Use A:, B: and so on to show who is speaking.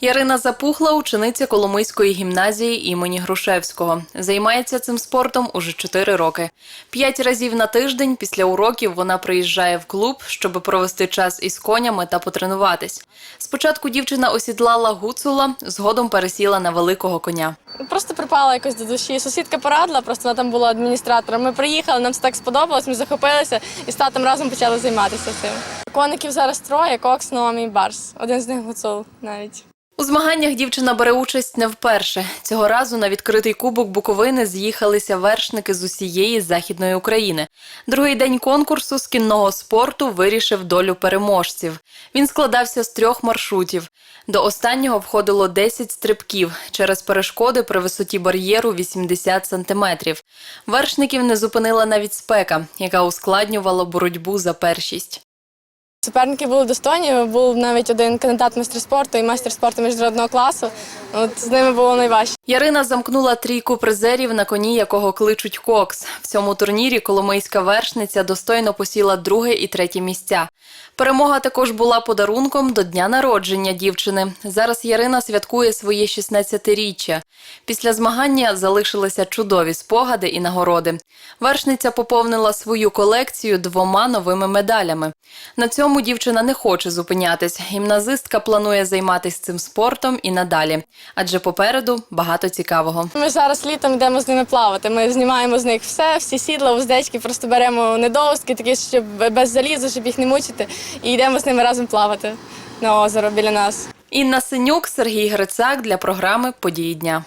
A: Ярина Запухла, учениця Коломийської гімназії імені Грушевського. Займається цим спортом уже 4 роки. П'ять разів на тиждень після уроків вона приїжджає в клуб, щоб провести час із конями та потренуватись. Спочатку дівчина осідлала гуцула, згодом пересіла на великого коня.
B: Просто припала якось до душі. Сусідка порадила, просто вона там була адміністратором. Ми приїхали, нам це так сподобалось, ми захопилися і з татом разом почали займатися цим. Коників зараз троє, кокс, Номі і барс. Один з них гуцул навіть.
A: У змаганнях дівчина бере участь не вперше. Цього разу на відкритий кубок Буковини з'їхалися вершники з усієї західної України. Другий день конкурсу з кінного спорту вирішив долю переможців. Він складався з трьох маршрутів. До останнього входило 10 стрибків через перешкоди при висоті бар'єру 80 сантиметрів. Вершників не зупинила навіть спека, яка ускладнювала боротьбу за першість.
B: Суперники були достойні. Був навіть один кандидат майстер спорту і майстер спорту міжнародного класу. От з ними було найважче.
A: Ярина замкнула трійку призерів на коні, якого кличуть Кокс. В цьому турнірі коломийська вершниця достойно посіла друге і третє місця. Перемога також була подарунком до дня народження дівчини. Зараз Ярина святкує своє 16-річчя. Після змагання залишилися чудові спогади і нагороди. Вершниця поповнила свою колекцію двома новими медалями. На цьому дівчина не хоче зупинятись. Гімназистка планує займатися цим спортом і надалі, адже попереду багато цікавого.
B: Ми зараз літом йдемо з ними плавати. Ми знімаємо з них все, всі сідла, уздечки, просто беремо недовозки, такі, щоб без залізу, щоб їх не мучити, і йдемо з ними разом плавати на озеро біля нас.
A: Інна Синюк, Сергій Грицак для програми Події дня.